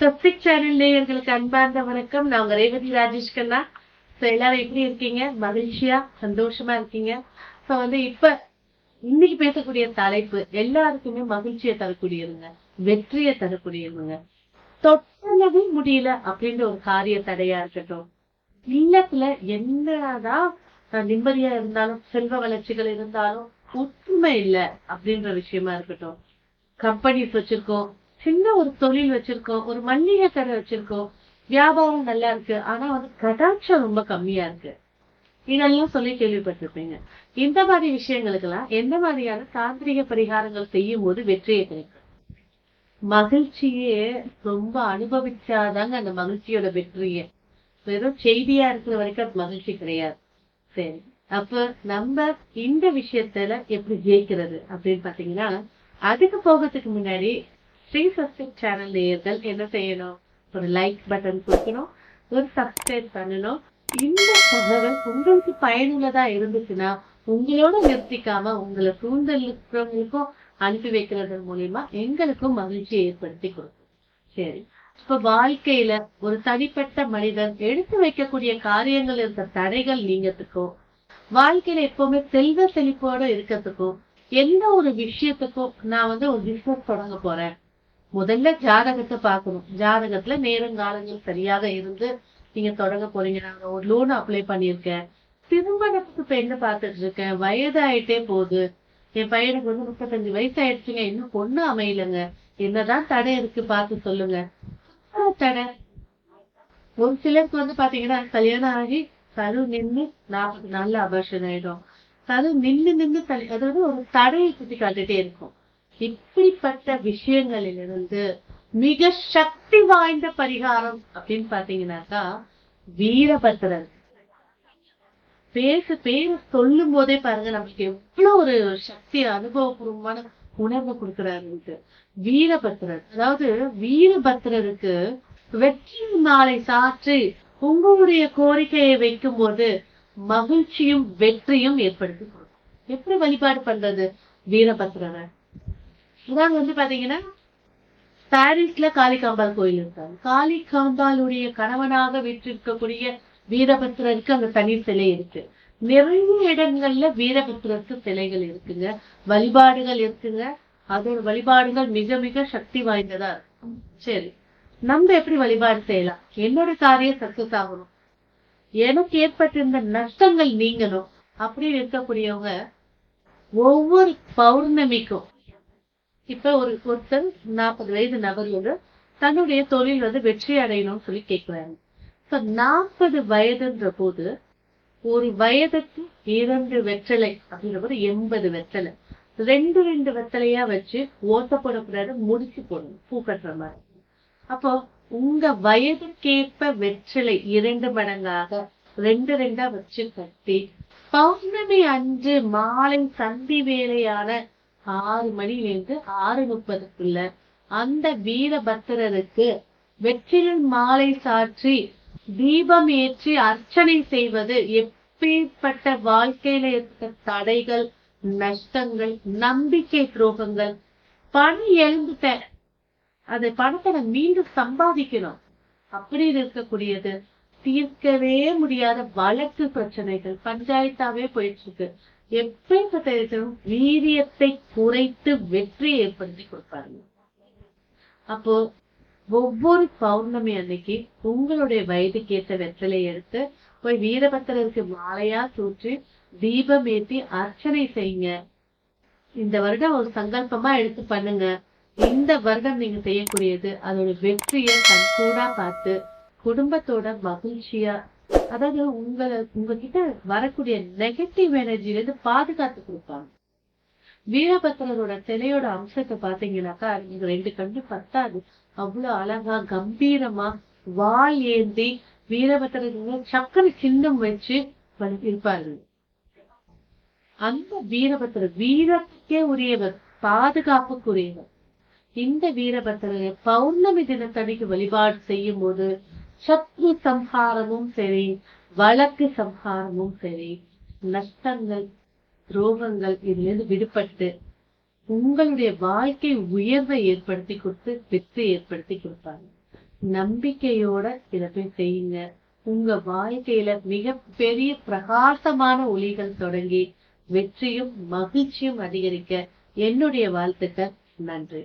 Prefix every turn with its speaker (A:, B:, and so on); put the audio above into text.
A: சப்சிக் channel நேயர்களுக்கு அன்பார்ந்த வணக்கம். நான் உங்க ரேவதி ராஜேஷ் கண்ணா. ஸோ எல்லாரும் எப்படி இருக்கீங்க? மகிழ்ச்சியா? சந்தோஷமா இருக்கீங்க? ஸோ வந்து இப்ப இன்னைக்கு பேசக்கூடிய தலைப்பு எல்லாருக்குமே மகிழ்ச்சியை தரக்கூடியதுங்க. வெற்றியை தரக்கூடியதுங்க. தொட்டளவே முடியல அப்படின்ற ஒரு காரிய தடையா இருக்கட்டும். இல்லத்துல என்னதான் நிம்மதியா இருந்தாலும் செல்வ வளர்ச்சிகள் இருந்தாலும் ஒற்றுமை இல்லை அப்படின்ற விஷயமா இருக்கட்டும். கம்பெனிஸ் வச்சிருக்கோம். சின்ன ஒரு தொழில் வச்சிருக்கோம் ஒரு மல்லிகை கடை வச்சிருக்கோம். வியாபாரம் நல்லா இருக்கு. ஆனா வந்து கடாட்சம் ரொம்ப கம்மியா இருக்கு. இதெல்லாம் சொல்லி கேள்விப்பட்டிருப்பீங்க. இந்த மாதிரி விஷயங்களுக்கெல்லாம் எந்த மாதிரியான தாந்திரிக பரிகாரங்கள் செய்யும் போது வெற்றியை கிடைக்கும்? மகிழ்ச்சியே ரொம்ப அனுபவிச்சாதாங்க அந்த மகிழ்ச்சியோட வெற்றியே. வெறும் செய்தியா இருக்கிற வரைக்கும் அது மகிழ்ச்சி கிடையாது. சரி. அப்ப நம்ம இந்த விஷயத்துல எப்படி ஜெயிக்கிறது அப்படின்னு பாத்தீங்கன்னா அதுக்கு போகிறதுக்கு முன்னாடி ஸ்ரீ சஸ்டிக் சேனல் நேயர்கள் என்ன செய்யணும்? ஒரு லைக் பட்டன் கொடுக்கணும். ஒரு சப்ஸ்கிரைப் பண்ணணும். இந்த தகவல் உங்களுக்கு பயனுள்ளதா இருந்துச்சுன்னா உங்களோட நிறுத்திக்காம உங்களை சூழ்ந்தல் இருக்கிறவங்களுக்கும் அனுப்பி வைக்கிறது மூலியமா எங்களுக்கும் மகிழ்ச்சியை ஏற்படுத்தி கொடுக்கும். சரி. இப்ப வாழ்க்கையில ஒரு தனிப்பட்ட மனிதன் எடுத்து வைக்கக்கூடிய காரியங்கள் இருக்க தடைகள் நீங்கிறதுக்கும் வாழ்க்கையில எப்பவுமே செல்வ செழிப்போட இருக்கிறதுக்கும் எந்த ஒரு விஷயத்துக்கும் நான் வந்து ஒரு பிசினஸ் தொடங்க போறேன். முதல்ல ஜாதகத்தை பார்க்கணும். ஜாதகத்துல நேரங்காலங்கள் சரியாக இருந்து நீங்க தொடங்க போறீங்க. நான் ஒரு லோன் அப்ளை பண்ணியிருக்கேன். திருமணத்துக்கு பெண்ணு பார்த்துட்டு இருக்கேன்? வயது ஆயிட்டே போகுது. என் பையனுக்கு வந்து முப்பத்தஞ்சு வயசு ஆயிடுச்சுங்க இன்னும் பொண்ணு அமையலங்க. என்னதான் தடை இருக்கு பார்த்து சொல்லுங்க. தடை. ஒரு சிலருக்கு வந்து பாத்தீங்கன்னா கல்யாணம் ஆகி கரு நின்று நாற்பது நாள்ல அபர்ஷன் ஆயிடும். கரு நின்று நின்று அதாவது ஒரு தடையை சுத்தி காட்டுட்டே இருக்கும். இப்படிப்பட்ட விஷயங்களிலிருந்து மிக சக்தி வாய்ந்த பரிகாரம் அப்படின்னு பாத்தீங்கன்னாக்கா வீரபத்திரர் பேசு பேரு சொல்லும் போதே பாருங்க நமக்கு எவ்வளவு ஒரு சக்தி அனுபவபூர்வமான உணர்வு கொடுக்கிறாருன்ட்டு வீரபத்ரர் அதாவது வீரபத்திரருக்கு வெற்றி மாலை சாற்றி உங்களுடைய கோரிக்கையை வைக்கும் போது மகிழ்ச்சியும் வெற்றியும் ஏற்படுத்தி எப்படி வழிபாடு பண்றது வீரபத்ரரை இதான் வந்து பாத்தீங்கன்னா பாரிஸ்ல காளிகாம்பாள் கோயில் இருக்காங்க. காளிகாம்பாளுடைய கணவனாக விற்றிருக்கக்கூடிய வீரபத்திரருக்கு அங்க தனி சிலை இருக்கு. நிறைய இடங்கள்ல வீரபத்திரருக்கு சிலைகள் இருக்குங்க. வழிபாடுகள் இருக்குங்க. அதோட வழிபாடுகள் மிக மிக சக்தி வாய்ந்ததா இருக்கும். சரி நம்ம எப்படி வழிபாடு செய்யலாம்? என்னோட காரியம் சக்சஸ் ஆகணும். எனக்கு ஏற்பட்டிருந்த நஷ்டங்கள் நீங்கணும். அப்படின்னு இருக்கக்கூடியவங்க ஒவ்வொரு பௌர்ணமிக்கும் இப்ப ஒரு ஒருத்தர் நாற்பது வயது நபர் வந்து தன்னுடைய தொழில் வந்து வெற்றி அடையணும்னு சொல்லி கேட்கிறாங்க இப்ப நாற்பது வயதுன்ற போது ஒரு வயதுக்கு இரண்டு வெற்றலை அப்படின்ற போது எண்பது வெற்றலை. ரெண்டு ரெண்டு வெத்தலையா வச்சு ஓட்ட போடக்கூடாது முடிச்சு போடணும் பூ கட்டுற மாதிரி. அப்போ உங்க வயதுக்கேற்ப வெற்றிலை இரண்டு மடங்காக ரெண்டு ரெண்டா வச்சு கட்டி பௌர்ணமி அன்று மாலை சந்தி வேலையான ஆறு மணியிலிருந்து ஆறு முப்பதுக்குள்ள அந்த வீரபத்திரருக்கு வெற்றிலை மாலை சாற்றி தீபம் ஏற்றி அர்ச்சனை செய்வது எப்பேற்பட்ட வாழ்க்கையில இருக்க தடைகள் நஷ்டங்கள் நம்பிக்கை துரோகங்கள். பணம் எழுந்துட்டேன் அந்த பணத்தை நான் மீண்டும் சம்பாதிக்கணும். அப்படி இருக்கக்கூடியது. தீர்க்கவே முடியாத வழக்கு பிரச்சனைகள். பஞ்சாயத்தாவே போயிட்டு இருக்கு எப்பேற்பட்ட வீரியத்தை குறைத்து வெற்றி ஏற்படுத்தி கொடுப்பாருங்க அப்போ ஒவ்வொரு பௌர்ணமி அன்னைக்கு உங்களுடைய வயதுக்கு ஏற்ற வெற்றிலை எடுத்து போய் வீரபத்திரருக்கு மாலையா சூற்றி தீபம் ஏற்றி அர்ச்சனை செய்யுங்க. இந்த வருடம் ஒரு சங்கல்பமா எடுத்து பண்ணுங்க. இந்த வருடம் நீங்க செய்யக்கூடியது அதோட வெற்றியை கண்கூடா பார்த்து குடும்பத்தோட மகிழ்ச்சியா அதாவது உங்களை உங்ககிட்ட வரக்கூடிய நெகட்டிவ் எனர்ஜில இருந்து பாதுகாத்து கொடுப்பாங்க. வீரபத்ரரோட சிலையோட அம்சத்தை பாத்தீங்கன்னாக்கா நீங்க ரெண்டு கண்ணு பத்தாது. அவ்வளவு அழகா கம்பீரமா வால் ஏந்தி வீரபத்திரர் சக்கரை சின்னம் வச்சு இருப்பாரு அந்த வீரபத்திரர் வீரத்துக்கே உரியவர் பாதுகாப்புக்குரியவர். இந்த வீரபத்திரரை பௌர்ணமி தினத்தடிக்கு வழிபாடு செய்யும் போது சத்ரு சம்ஹாரமும் சரி வழக்கு சம்ஹாரமும் சரி நஷ்டங்கள் துரோகங்கள் இதிலிருந்து விடுபட்டு உங்களுடைய வாழ்க்கை உயர்வை ஏற்படுத்தி கொடுத்து வெற்றி ஏற்படுத்தி கொடுப்பாங்க. நம்பிக்கையோட இதை போய் செய்யுங்க. உங்க வாழ்க்கையில மிக பெரிய பிரகாசமான ஒளிகள் தொடங்கி வெற்றியும் மகிழ்ச்சியும் அதிகரிக்க என்னுடைய வாழ்த்துக்கள். நன்றி.